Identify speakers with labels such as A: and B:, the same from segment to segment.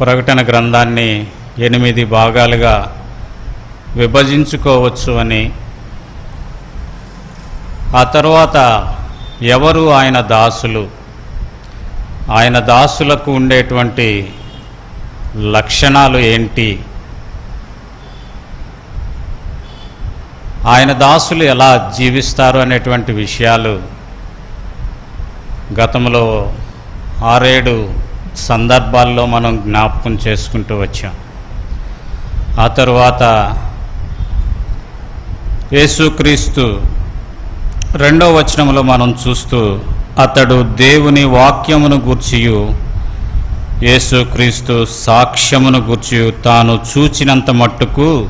A: ప్రకటన గ్రంథాన్ని ఎనిమిది భాగాలుగా విభజించుకోవచ్చు అని. ఆ తర్వాత ఎవరు ఆయన దాసులు? ఆయన దాసులకు ఉండేటువంటి లక్షణాలు ఏంటి? ఆయన దాసులు ఎలా జీవిస్తారు అనేటువంటి విషయాలు గతంలో ఆరేడు సందర్భాల్లో మనం జ్ఞాపకం చేసుకుంటూ వచ్చాం. ఆ తరువాత యేసుక్రీస్తు రెండో వచనంలో మనం చూస్తూ అతడు దేవుని వాక్యమును గూర్చియు యేసుక్రీస్తు సాక్ష్యమును గూర్చియు తాను చూచినంత మట్టుకు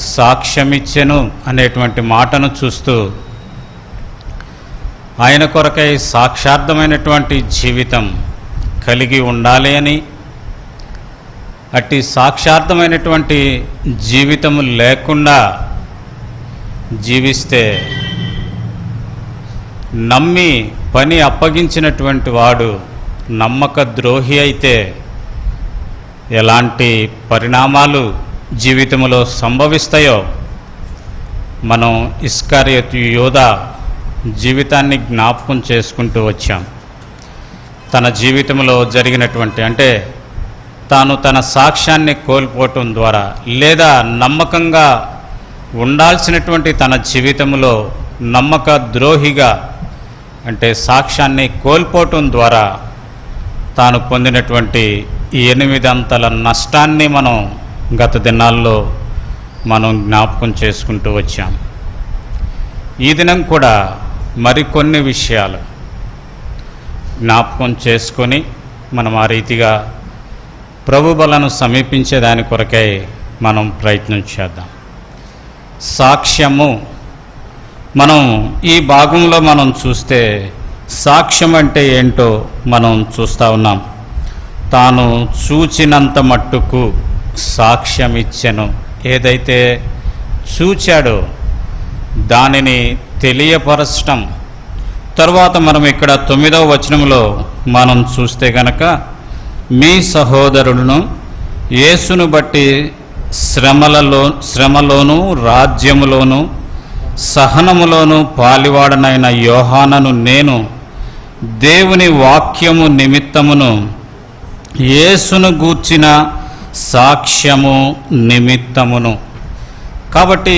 A: సాక్ష్యమిచ్చెను అనేటువంటి మాటను చూస్తూ ఆయన కొరకై సాక్షార్థమైనటువంటి జీవితం కలిగి ఉండాలి అని అట్టి సాక్షార్థమైనటువంటి జీవితము లేకుండా జీవిస్తే నమ్మి పని అప్పగించినటువంటి వాడు నమ్మక ద్రోహి అయితే ఎలాంటి పరిణామాలు జీవితంలో సంభవిస్తాయో మనం ఇస్కారియత్ యోధ జీవితాన్ని జ్ఞాపకం చేసుకుంటూ వచ్చాం. తన జీవితంలో జరిగినటువంటి అంటే తాను తన సాక్ష్యాన్ని కోల్పోవటం ద్వారా లేదా నమ్మకంగా ఉండాల్సినటువంటి తన జీవితంలో నమ్మక ద్రోహిగా అంటే సాక్ష్యాన్ని కోల్పోవటం ద్వారా తాను పొందినటువంటి ఈ నష్టాన్ని మనం గత దినాల్లో మనం జ్ఞాపకం చేసుకుంటూ వచ్చాం. ఈ దినం కూడా మరికొన్ని విషయాలు. జ్ఞాపకం చేసుకొని మనం ఆ రీతిగా ప్రభుబలను సమీపించే దాని కొరకై మనం ప్రయత్నం చేద్దాం. సాక్ష్యము. మనం ఈ భాగంలో మనం చూస్తే సాక్ష్యం అంటే ఏంటో మనం చూస్తూ ఉన్నాం. తాను చూచినంత మట్టుకు సాక్ష్యం ఇచ్చెను. ఏదైతే చూచాడో దానిని తెలియపరచడం తర్వాత మనం ఇక్కడ తొమ్మిదవ వచనంలో మనం చూస్తే గనక మీ సహోదరుడును యేసును బట్టి శ్రమలలో శ్రమలోనూ రాజ్యములోను సహనములోనూ పాలివాడనైన యోహానను నేను దేవుని వాక్యము నిమిత్తమును యేసును గూర్చిన సాక్ష్యము నిమిత్తమును. కాబట్టి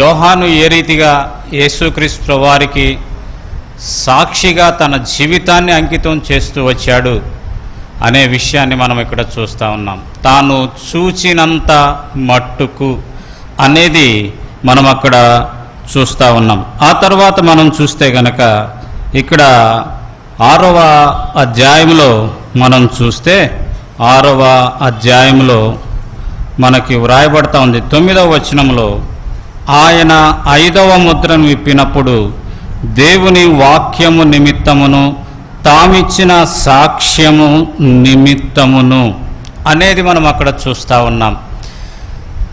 A: యోహాను ఏ రీతిగా యేసుక్రీస్తు వారికి సాక్షిగా తన జీవితాన్ని అంకితం చేస్తూ వచ్చాడు అనే విషయాన్ని మనం ఇక్కడ చూస్తూ ఉన్నాం. తాను చూచినంత మట్టుకు అనేది మనం అక్కడ చూస్తూ ఉన్నాం. ఆ తర్వాత మనం చూస్తే గనక ఇక్కడ ఆరవ అధ్యాయంలో మనం చూస్తే ఆరవ అధ్యాయంలో మనకి వ్రాయబడతా ఉంది. తొమ్మిదవ వచనంలో ఆయన ఐదవ ముద్రను విప్పినప్పుడు దేవుని వాక్యము నిమిత్తమును తామిచ్చిన సాక్ష్యము నిమిత్తమును అనేది మనం అక్కడ చూస్తూ ఉన్నాం.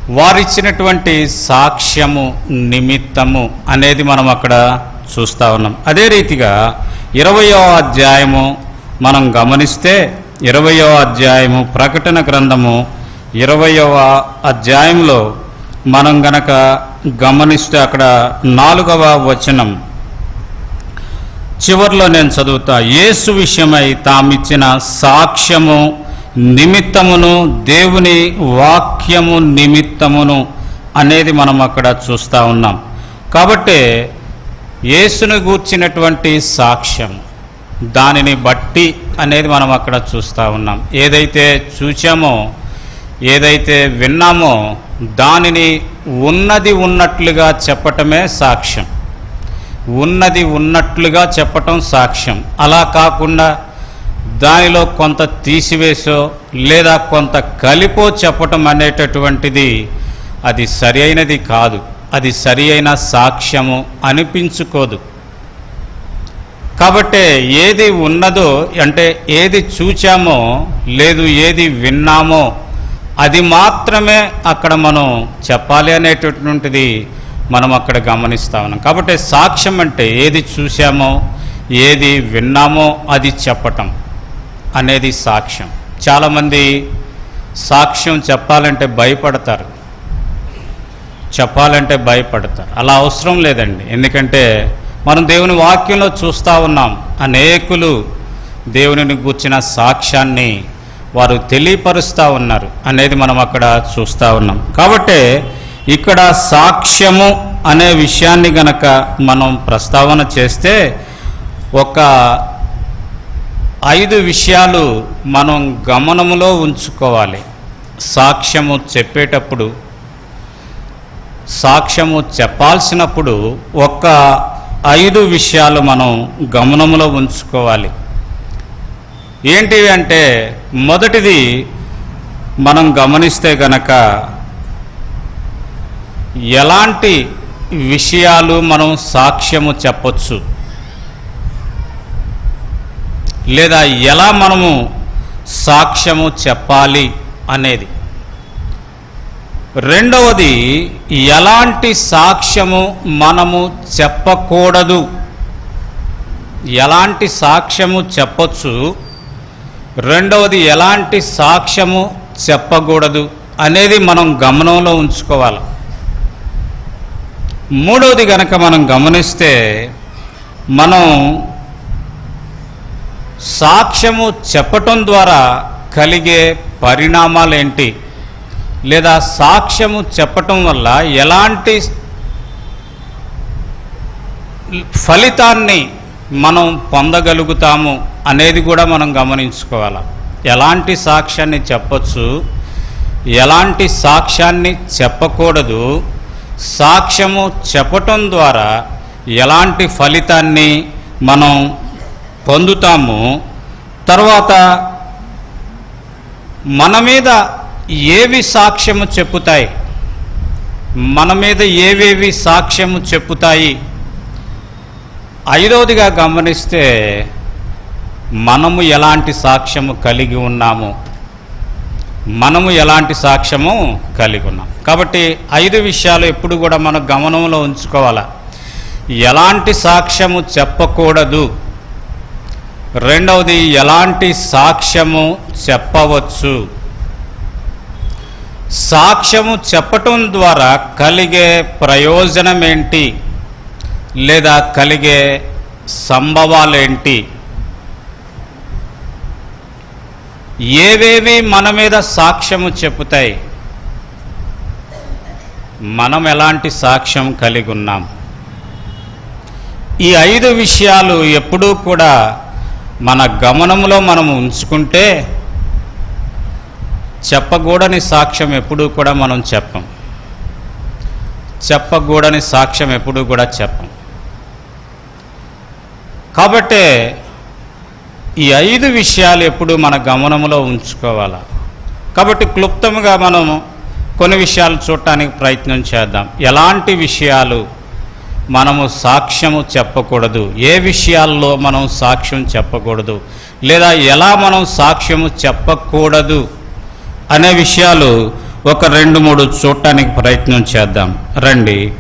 A: వారిచ్చినటువంటి సాక్ష్యము నిమిత్తము అనేది మనం అక్కడ చూస్తూ ఉన్నాం. అదే రీతిగా ఇరవయో అధ్యాయము మనం గమనిస్తే ఇరవయో అధ్యాయము ప్రకటన గ్రంథము ఇరవయవ అధ్యాయంలో మనం గనక గమనిస్తే అక్కడ నాలుగవ వచనం చివర్లో నేను చదువుతా యేసు విషయమై తామిచ్చిన సాక్ష్యము నిమిత్తమును దేవుని వాక్యము నిమిత్తమును అనేది మనం అక్కడ చూస్తూ ఉన్నాం. కాబట్టి యేసును గూర్చినటువంటి సాక్ష్యం దానిని బట్టి అనేది మనం అక్కడ చూస్తూ ఉన్నాం. ఏదైతే చూచామో ఏదైతే విన్నామో దానిని ఉన్నది ఉన్నట్లుగా చెప్పటమే సాక్ష్యం. ఉన్నది ఉన్నట్లుగా చెప్పటం సాక్ష్యం. అలా కాకుండా దానిలో కొంత తీసివేసో లేదా కొంత కలిపో చెప్పటం అనేటటువంటిది అది సరి అయినది కాదు. అది సరి అయిన సాక్ష్యము అనిపించుకోదు. కాబట్టే ఏది ఉన్నదో అంటే ఏది చూచామో లేదు ఏది విన్నామో అది మాత్రమే అక్కడ మనం చెప్పాలి అనేటటువంటిది మనం అక్కడ గమనిస్తా ఉన్నాం. కాబట్టి సాక్ష్యం అంటే ఏది చూసామో ఏది విన్నామో అది చెప్పటం అనేది సాక్ష్యం. చాలామంది సాక్ష్యం చెప్పాలంటే భయపడతారు. చెప్పాలంటే భయపడతారు. అలా అవసరం లేదండి. ఎందుకంటే మనం దేవుని వాక్యంలో చూస్తూ ఉన్నాం. అనేకులు దేవునిని గూర్చిన సాక్ష్యాన్ని వారు తెలియపరుస్తూ ఉన్నారు అనేది మనం అక్కడ చూస్తూ ఉన్నాం. కాబట్టి ఇక్కడ సాక్ష్యము అనే విషయాన్ని గనక మనం ప్రస్తావన చేస్తే ఒక ఐదు విషయాలు మనం గమనములో ఉంచుకోవాలి. సాక్ష్యము చెప్పేటప్పుడు సాక్ష్యము చెప్పాల్సినప్పుడు ఒక ఐదు విషయాలు మనం గమనములో ఉంచుకోవాలి. ఏంటివి అంటే మొదటిది మనం గమనిస్తే గనక ఎలాంటి విషయాలు మనం సాక్ష్యము చెప్పచ్చు? లేదా ఎలా మనము సాక్ష్యము చెప్పాలి అనేది? రెండవది ఎలాంటి సాక్ష్యము మనము చెప్పకూడదు? ఎలాంటి సాక్ష్యము చెప్పచ్చు? రెండవది ఎలాంటి సాక్ష్యము చెప్పకూడదు అనేది మనం గమనంలో ఉంచుకోవాలి. మూడవది గనక మనం గమనిస్తే మనం సాక్ష్యము చెప్పటం ద్వారా కలిగే పరిణామాలు ఏంటి లేదా సాక్ష్యము చెప్పటం వల్ల ఎలాంటి ఫలితాన్ని మనం పొందగలుగుతాము అనేది కూడా మనం గమనించుకోవాలి. ఎలాంటి సాక్ష్యాన్ని చెప్పచ్చు? ఎలాంటి సాక్ష్యాన్ని చెప్పకూడదు? సాక్ష్యము చెప్పటం ద్వారా ఎలాంటి ఫలితాన్ని మనం పొందుతాము? తర్వాత మన మీద ఏవి సాక్ష్యము చెప్పుతాయి? మన మీద ఏవేవి సాక్ష్యము చెప్పుతాయి? ఐదవదిగా గమనిస్తే మనము ఎలాంటి సాక్ష్యము కలిగి ఉన్నాము? మనము ఎలాంటి సాక్ష్యము కలిగి ఉన్నాం. కాబట్టి ఐదు విషయాలు ఎప్పుడు కూడా మన గమనంలో ఉంచుకోవాలా. ఎలాంటి సాక్ష్యము చెప్పకూడదు. రెండవది ఎలాంటి సాక్ష్యము చెప్పవచ్చు. సాక్ష్యము చెప్పటం ద్వారా కలిగే ప్రయోజనం ఏంటి లేదా కలిగే సంభవాలేంటి? ఏవేవి మన మీద సాక్ష్యము చెప్పుతాయి? మనం ఎలాంటి సాక్ష్యం కలిగి ఉన్నాం? ఈ ఐదు విషయాలు ఎప్పుడూ కూడా మన గమనంలో మనం ఉంచుకుంటే చెప్పకూడని సాక్ష్యం ఎప్పుడూ కూడా మనం చెప్పం. చెప్పకూడని సాక్ష్యం ఎప్పుడూ కూడా చెప్పం. కాబట్టే ఈ ఐదు విషయాలు ఎప్పుడు మన గమనంలో ఉంచుకోవాలా? కాబట్టి క్లుప్తంగా మనము కొన్ని విషయాలు చూడటానికి ప్రయత్నం చేద్దాం. ఎలాంటి విషయాలు మనము సాక్ష్యము చెప్పకూడదు? ఏ విషయాల్లో మనం సాక్ష్యం చెప్పకూడదు? లేదా ఎలా మనం సాక్ష్యము చెప్పకూడదు? అనే విషయాలు ఒక రెండు మూడు చూడటానికి ప్రయత్నం చేద్దాం. రండి.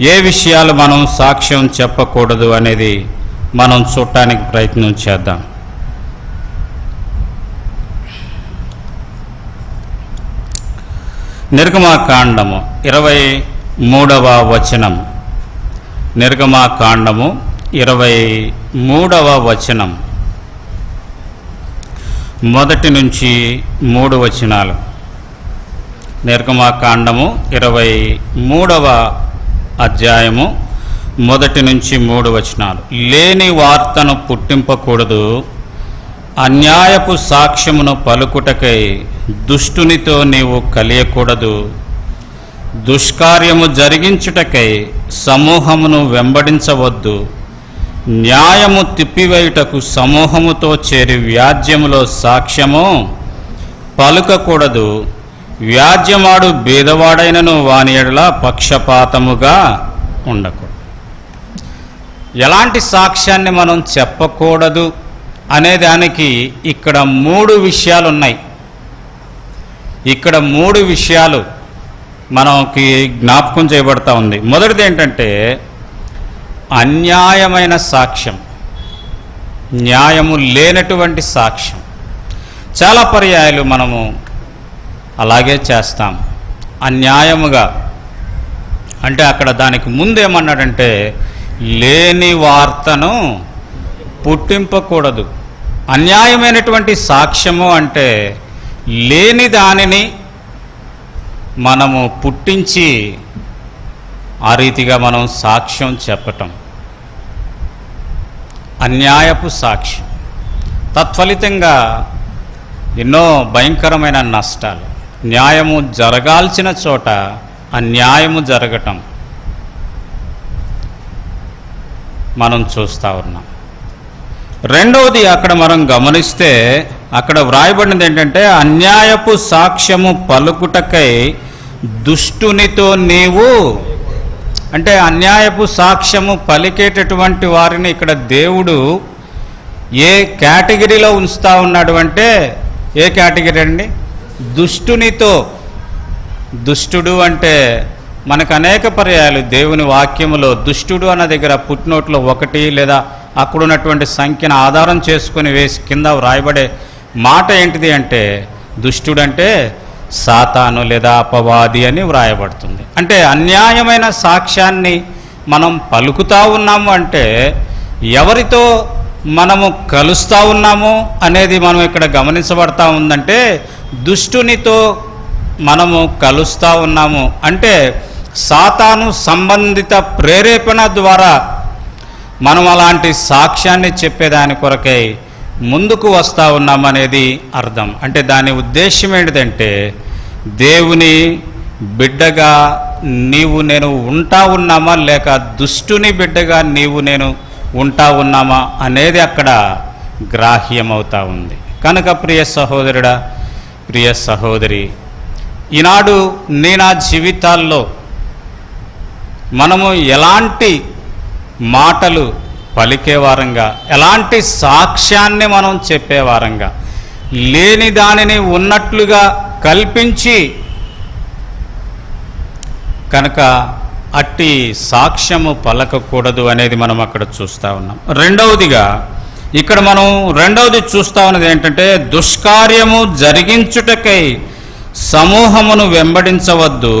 A: ఏ విషయాలు మనం సాక్ష్యం చెప్పకూడదు అనేది మనం చూడటానికి ప్రయత్నం చేద్దాం. నిర్గమాకాండము ఇరవై మూడవ వచనం. నిర్గమాకాండము ఇరవై మూడవ వచనం. మొదటి నుంచి మూడు వచనాలు. నిర్గమాకాండము ఇరవై మూడవ అధ్యాయము మొదటి నుంచి మూడు వచనాలు. లేని వార్తను పుట్టింపకూడదు అన్యాయపు సాక్ష్యమును పలుకుటకై దుష్టునితో నీవు కలియకూడదు దుష్కార్యము జరిగించుటకై సమూహమును వెంబడించవద్దు న్యాయము తిప్పివేయుటకు సమూహముతో చేరి వ్యాజ్యములో సాక్ష్యము పలుకకూడదు వ్యాజ్యమాడు బీదవాడైనను వాని ఎడల పక్షపాతముగా ఉండకూడదు. ఎలాంటి సాక్ష్యాన్ని మనం చెప్పకూడదు అనే దానికి ఇక్కడ మూడు విషయాలు ఉన్నాయి ఇక్కడ మూడు విషయాలు మనకి జ్ఞాపకం చేయబడతా ఉంది. మొదటిది ఏంటంటే అన్యాయమైన సాక్ష్యం న్యాయము లేనటువంటి సాక్ష్యం. చాలా పర్యాయాలు మనము అలాగే చేస్తాం. అన్యాయముగా అంటే అక్కడ దానికి ముందేమన్నాడంటే లేని వార్తను పుట్టింపకూడదు. అన్యాయమైనటువంటి సాక్ష్యము అంటే లేని దానిని మనము పుట్టించి ఆ రీతిగా మనం సాక్ష్యం చెప్పటం. అన్యాయపు సాక్ష్యం. తత్ఫలితంగా ఎన్నో భయంకరమైన నష్టాలు. న్యాయము జరగాల్సిన చోట అన్యాయము జరగటం. మనం చూస్తూ ఉన్నాం. రెండవది అక్కడ మనం గమనిస్తే అక్కడ వ్రాయబడినది ఏంటంటే అన్యాయపు సాక్ష్యము పలుకుటకై దుష్టునితో నీవు అంటే అన్యాయపు సాక్ష్యము పలికేటటువంటి వారిని ఇక్కడ దేవుడు ఏ కేటగిరీలో ఉంచుతా ఉన్నాడు అంటే ఏ కేటగిరీ అండి? దుష్టునితో. దుష్టుడు అంటే మనకు అనేక పర్యాయాలు దేవుని వాక్యములో దుష్టుడు అన్న దగ్గర పుట్టినోట్లో ఒకటి లేదా అక్కడ ఉన్నటువంటి సంఖ్యను ఆధారం చేసుకుని వేసి కింద వ్రాయబడే మాట ఏంటిది అంటే దుష్టుడు అంటే సాతాను లేదా అపవాది అని వ్రాయబడుతుంది. అంటే అన్యాయమైన సాక్ష్యాన్ని మనం పలుకుతా ఉన్నాము అంటే ఎవరితో మనము కలుస్తూ ఉన్నాము అనేది మనం ఇక్కడ గమనించబడతా ఉందంటే దుష్టునితో మనము కలుస్తూ ఉన్నాము అంటే సాతాను సంబంధిత ప్రేరేపణ ద్వారా మనం అలాంటి సాక్ష్యాన్ని చెప్పేదాని కొరకై ముందుకు వస్తూ ఉన్నామనేది అర్థం. అంటే దాని ఉద్దేశం ఏంటిదంటే దేవుని బిడ్డగా నీవు నేను ఉంటా ఉన్నామా లేక దుష్టుని బిడ్డగా నీవు నేను ఉంటా ఉన్నామా అనేది అక్కడ గ్రాహ్యమవుతా ఉంది. కనుక ప్రియ సహోదరుడా ప్రియ సహోదరి ఈనాడు నీ నా జీవితాల్లో మనము ఎలాంటి మాటలు పలికేవారంగా ఎలాంటి సాక్ష్యాన్ని మనం చెప్పేవారంగా లేని దానిని ఉన్నట్లుగా కల్పించి కనుక అట్టి సాక్ష్యము పలకకూడదు అనేది మనం అక్కడ చూస్తూ ఉన్నాం. రెండవదిగా ఇక్కడ మనం రెండవది చూస్తా ఉన్నది ఏంటంటే దుష్కార్యము జరిగించుటకై సమూహమును వెంబడించవద్దు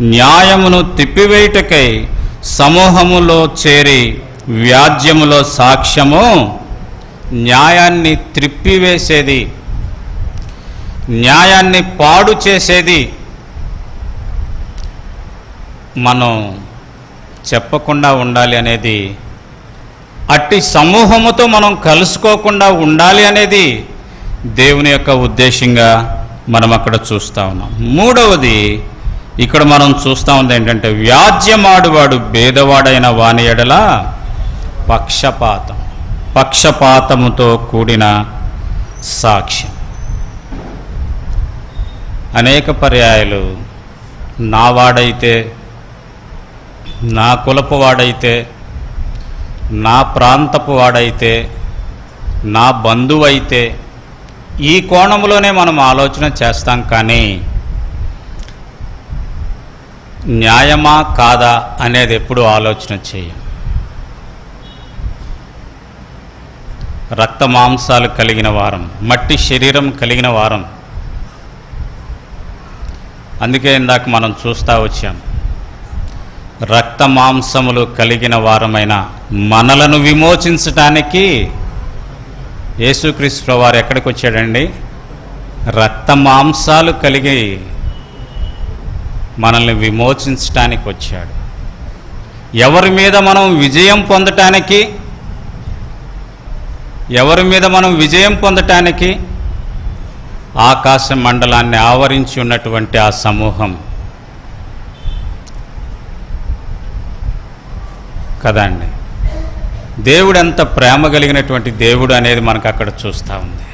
A: న్యాయమును తిప్పివేయుటకై సమూహములో చేరి వ్యాజ్యములో సాక్ష్యము న్యాయాన్ని త్రిప్పివేసేది. న్యాయాన్ని పాడు చేసేది. మనం చెప్పకుండా ఉండాలి అనేది అట్టి సమూహముతో మనం కలుసుకోకుండా ఉండాలి అనేది దేవుని యొక్క ఉద్దేశంగా మనం అక్కడ చూస్తూ ఉన్నాం. మూడవది ఇక్కడ మనం చూస్తూ ఉంది ఏంటంటే వ్యాజ్యమాడువాడు భేదవాడైన వాని ఎడల పక్షపాతం పక్షపాతముతో కూడిన సాక్ష్యం. అనేక పర్యాయాలు నా వాడైతే నా కులపు వాడైతే నా ప్రాంతపు వాడైతే నా బంధువైతే ఈ కోణంలోనే మనం ఆలోచన చేస్తాం కానీ న్యాయమా కాదా అనేది ఎప్పుడు ఆలోచన చేయం. రక్త మాంసాలు కలిగిన వారం మట్టి శరీరం కలిగిన వారం. అందుకే ఇందాక మనం చూస్తూ వచ్చాం. రక్త మాంసములు కలిగిన వారమైన మనలను విమోచించటానికి యేసుక్రీస్తు వారు ఎక్కడికి వచ్చాడండి రక్త మాంసాలు కలిగి మనల్ని విమోచించటానికి వచ్చాడు. ఎవరి మీద మనం విజయం పొందటానికి ఎవరి మీద మనం విజయం పొందటానికి ఆకాశ మండలాన్ని ఆవరించి ఉన్నటువంటి ఆ సమూహం కదండి దేవుడు ఎంత ప్రేమ కలిగినటువంటి దేవుడు అనేది మనకు అక్కడ చూస్తూ ఉంది.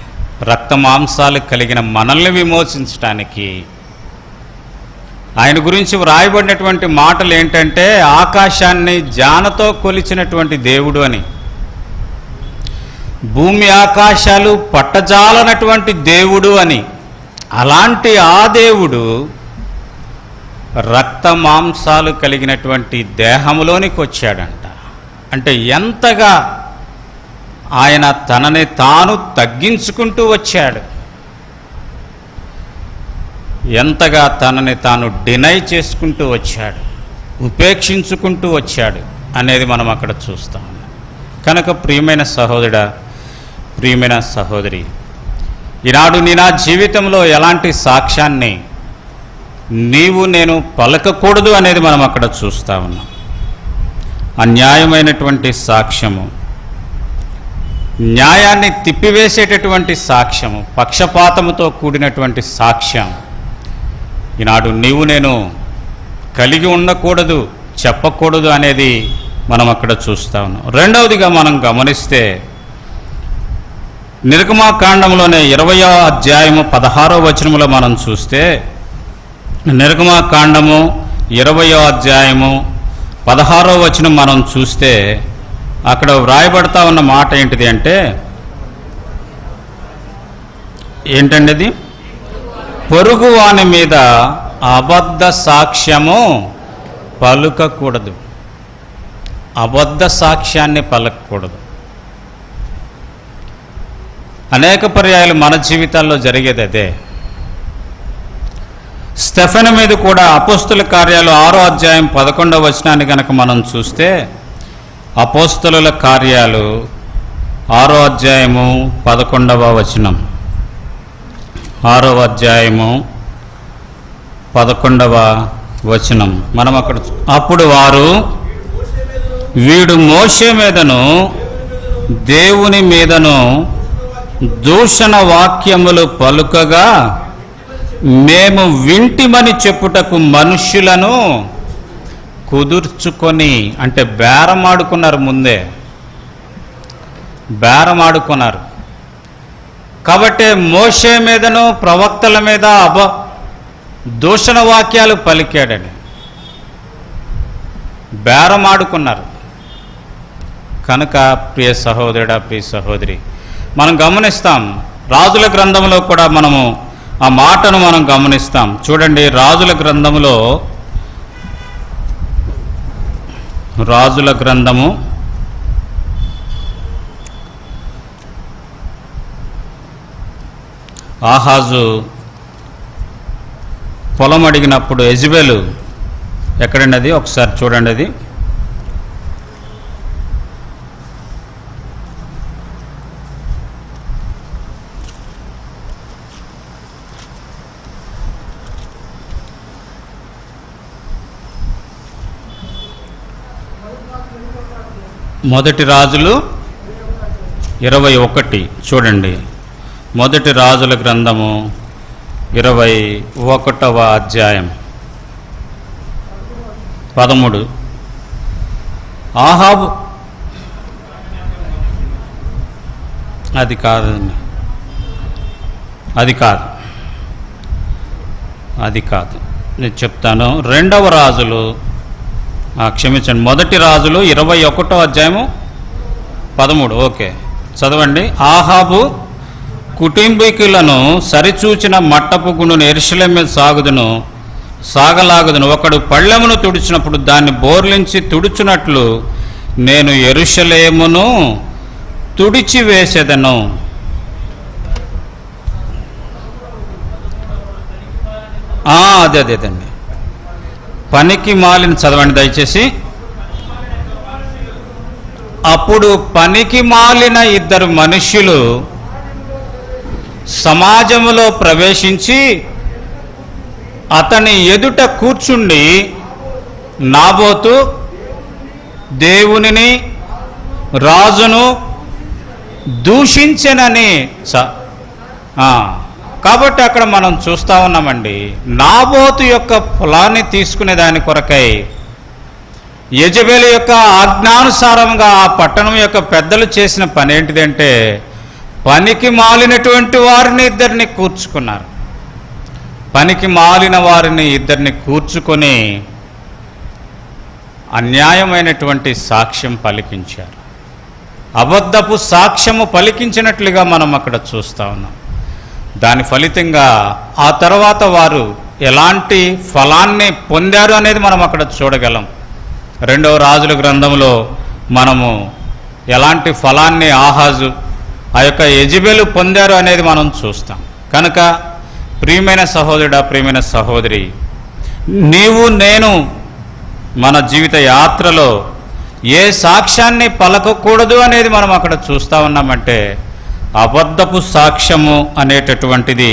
A: రక్త మాంసాలు కలిగిన మనల్ని విమోచించటానికి ఆయన గురించి వ్రాయబడినటువంటి మాటలు ఏంటంటే ఆకాశాన్ని జానతో కొలిచినటువంటి దేవుడు అని. భూమి ఆకాశాలు పట్టజాలనటువంటి దేవుడు అని. అలాంటి ఆ దేవుడు రక్త మాంసాలు కలిగినటువంటి దేహంలోనికి వచ్చాడంట. అంటే ఎంతగా ఆయన తనని తాను తగ్గించుకుంటూ వచ్చాడు. ఎంతగా తనని తాను డినై చేసుకుంటూ వచ్చాడు ఉపేక్షించుకుంటూ వచ్చాడు అనేది మనం అక్కడ చూస్తాం. కనుక ప్రియమైన సహోదరుడ ప్రియమైన సహోదరి ఈనాడు నీ నా జీవితంలో ఎలాంటి సాక్ష్యాన్ని నీవు నేను పలకకూడదు అనేది మనం అక్కడ చూస్తా ఉన్నాం. అన్యాయమైనటువంటి సాక్ష్యము న్యాయాన్ని తిప్పివేసేటటువంటి సాక్ష్యము పక్షపాతముతో కూడినటువంటి సాక్ష్యం ఈనాడు నీవు నేను కలిగి ఉండకూడదు చెప్పకూడదు అనేది మనం అక్కడ చూస్తా ఉన్నాం. రెండవదిగా మనం గమనిస్తే నిర్గమాకాండంలోనే ఇరవయో అధ్యాయము పదహారో వచనములో మనం చూస్తే నిర్గమాకాండము ఇరవయో అధ్యాయము పదహారో వచనం మనం చూస్తే అక్కడ వ్రాయబడతా ఉన్న మాట ఏంటిది అంటే ఏంటండి అది? పొరుగువాని మీద అబద్ధ సాక్ష్యము పలుకకూడదు. అబద్ధ సాక్ష్యాన్ని పలకకూడదు. అనేక పర్యాయాలు మన జీవితాల్లో జరిగేది అదే స్టెఫెన్ మీద కూడా అపోస్తుల కార్యాలు ఆరో అధ్యాయం పదకొండవ వచనాన్ని కనుక మనం చూస్తే అపోస్తుల కార్యాలు ఆరో అధ్యాయము పదకొండవ వచనం. ఆరవ అధ్యాయము పదకొండవ వచనం. మనం అక్కడ అప్పుడు వారు వీడు మోషే మీదను దేవుని మీదను దూషణ వాక్యములు పలుకగా మేము వింటిమని చెప్పుటకు మనుష్యులను కుదుర్చుకొని అంటే బేరమాడుకున్నారు ముందే. బేరమాడుకున్నారు. కాబట్టి మోషే మీదను ప్రవక్తల మీద అబ దూషణ వాక్యాలు పలికాడని. బేరమాడుకున్నారు. కనుక ప్రియ సహోదరుడా ప్రియ సహోదరి మనం గమనిస్తాం రాజుల గ్రంథంలో కూడా మనము ఆ మాటను మనం గమనిస్తాం. చూడండి రాజుల గ్రంథములో రాజుల గ్రంథము ఆహాజు పొలం అడిగినప్పుడు ఎజిబెలు ఎక్కడండి అది ఒకసారి చూడండి అది. మొదటి రాజులు ఇరవై ఒకటి. చూడండి. మొదటి రాజుల గ్రంథము ఇరవై ఒకటవ అధ్యాయం. పదమూడు. ఆహాబు అది కాదండి అది కాదు. అది కాదు. నేను చెప్తాను. రెండవ రాజులు క్షమించండి. మొదటి రాజులు ఇరవై ఒకటో అధ్యాయము పదమూడు. ఓకే. చదవండి. ఆహాబు కుటుంబీకులను సరిచూచిన మట్టపు గుండును ఎరుశలేం మీద సాగుదును సాగలాగుదును. ఒకడు పళ్ళెమును తుడిచినప్పుడు దాన్ని బోర్లించి తుడుచునట్లు నేను ఎరుషలేమును తుడిచి వేసేదను. అదే అదే అదండి పనికి మాలిన చదవండి దయచేసి. అప్పుడు పనికి మాలిన ఇద్దరు మనుష్యులు సమాజములో ప్రవేశించి అతని ఎదుట కూర్చుండి నాబోతు దేవునిని రాజును దూషించనని స కాబట్టి అక్కడ మనం చూస్తా ఉన్నామండి. నాబోతు యొక్క పొలాన్ని తీసుకునే దాని కొరకై యజబేలు యొక్క ఆజ్ఞానుసారంగా ఆ పట్టణం యొక్క పెద్దలు చేసిన పని ఏంటిదంటే పనికి మాలినటువంటి వారిని ఇద్దరిని కూర్చుకున్నారు. పనికి మాలిన వారిని ఇద్దరిని కూర్చుకొని అన్యాయమైనటువంటి సాక్ష్యం పలికించారు. అబద్ధపు సాక్ష్యము పలికించినట్లుగా మనం అక్కడ చూస్తా ఉన్నాం. దాని ఫలితంగా ఆ తర్వాత వారు ఎలాంటి ఫలాన్ని పొందారు అనేది మనం అక్కడ చూడగలం. రెండవ రాజుల గ్రంథంలో మనము ఎలాంటి ఫలాన్ని ఆహాజు ఆ యొక్క యజిబెలు పొందారు అనేది మనం చూస్తాం. కనుక ప్రియమైన సహోదరుడా ప్రియమైన సహోదరి నీవు నేను మన జీవిత యాత్రలో ఏ సాక్ష్యాన్ని పలకకూడదు అనేది మనం అక్కడ చూస్తూ ఉన్నామంటే అబద్ధపు సాక్ష్యము అనేటటువంటిది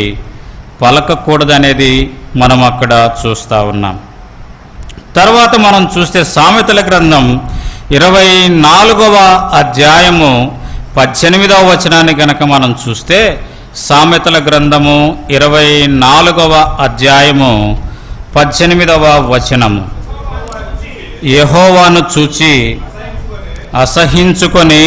A: పలకకూడదు అనేది మనం అక్కడ చూస్తూ ఉన్నాం. తర్వాత మనం చూస్తే సామెతల గ్రంథం ఇరవై నాలుగవ అధ్యాయము పద్దెనిమిదవ వచనాన్ని గనక మనం చూస్తే సామెతల గ్రంథము ఇరవై నాలుగవ అధ్యాయము పద్దెనిమిదవ వచనము. యహోవాను చూచి అసహించుకొని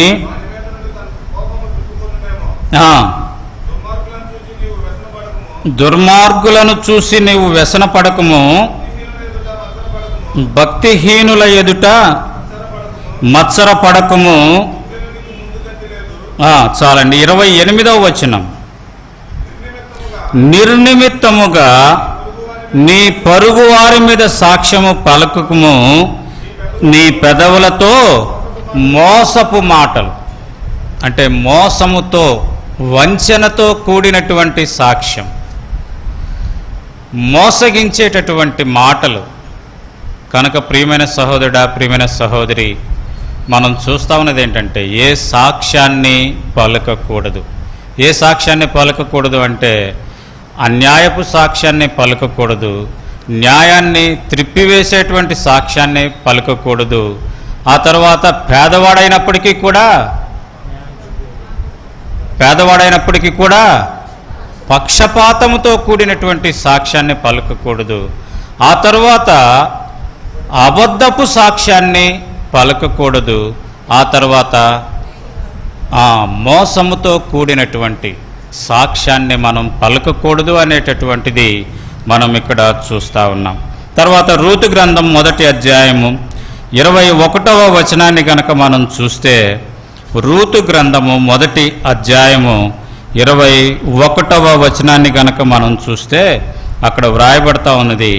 A: దుర్మార్గులను చూసి నీవు వ్యసనపడకము. భక్తిహీనుల ఎదుట మత్సర పడకము చాలండి. ఇరవై ఎనిమిదవ వచనం. నిర్నిమిత్తముగా నీ పరుగు వారి మీద సాక్ష్యము పలకము నీ పెదవులతో మోసపు మాటలు. అంటే మోసముతో వంచనతో కూడినటువంటి సాక్ష్యం. మోసగించేటటువంటి మాటలు. కనుక ప్రియమైన సహోదరుడా ప్రియమైన సహోదరి మనం చూస్తా ఉన్నది ఏంటంటే ఏ సాక్ష్యాన్ని పలకకూడదు. ఏ సాక్ష్యాన్ని పలకకూడదు అంటే అన్యాయపు సాక్ష్యాన్ని పలకకూడదు న్యాయాన్ని త్రిప్పివేసేటువంటి సాక్ష్యాన్ని పలకకూడదు ఆ తర్వాత పేదవాడైనప్పటికీ కూడా పేదవాడైనప్పటికీ కూడా పక్షపాతముతో కూడినటువంటి సాక్ష్యాన్ని పలకకూడదు. ఆ తర్వాత అబద్ధపు సాక్ష్యాన్ని పలకకూడదు. ఆ తర్వాత ఆ మోసముతో కూడినటువంటి సాక్ష్యాన్ని మనం పలకకూడదు అనేటటువంటిది మనం ఇక్కడ చూస్తూ ఉన్నాం. తర్వాత రూతు గ్రంథం మొదటి అధ్యాయము ఇరవై ఒకటవ వచనాన్ని గనక మనం చూస్తే రూతు గ్రంథము మొదటి అధ్యాయము ఇరవై ఒకటవ వచనాన్ని గనక మనం చూస్తే అక్కడ వ్రాయబడతా ఉన్నది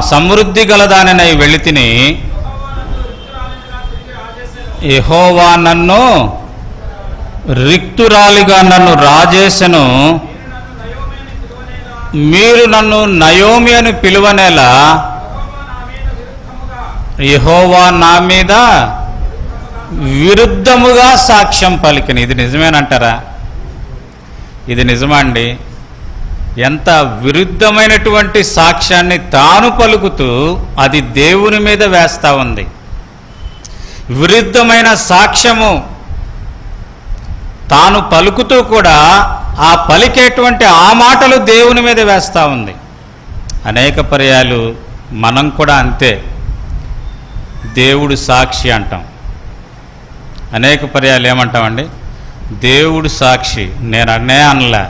A: సమృద్ధి గలదానై వెళ్ళి తిని ఎహోవా నన్ను రిక్తురాలిగా నన్ను రాజేశను మీరు నన్ను నయోమి అని పిలువనేలా యెహోవా నా మీద విరుద్ధముగా సాక్ష్యం పలికిన. ఇది నిజమేనంటారా? ఇది నిజమండి. ఎంత విరుద్ధమైనటువంటి సాక్ష్యాన్ని తాను పలుకుతూ అది దేవుని మీద వేస్తూ ఉంది. విరుద్ధమైన సాక్ష్యము తాను పలుకుతూ కూడా ఆ పలికేటువంటి ఆ మాటలు దేవుని మీద వేస్తూ ఉంది. అనేక పర్యాలు మనం కూడా అంతే. దేవుడు సాక్షి అంటాం. అనేక పర్యాలు ఏమంటామండి? దేవుడు సాక్షి. నేను అన్నే అనలే.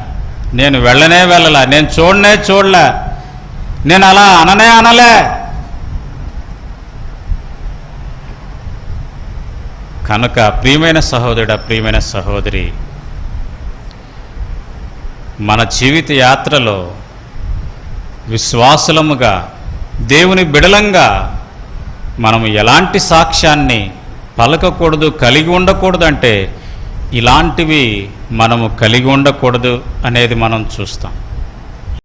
A: నేను వెళ్ళనే వెళ్ళలా. నేను చూడనే చూడలే. నేను అలా అననే అనలే. కనుక ప్రియమైన సహోదరుడ ప్రియమైన సహోదరి మన జీవిత యాత్రలో విశ్వాసులముగా దేవుని బిడలంగా మనం ఎలాంటి సాక్ష్యాన్ని పలకకూడదు కలిగి ఉండకూడదు అంటే ఇలాంటివి మనము కలిగి ఉండకూడదు అనేది మనం చూస్తాం.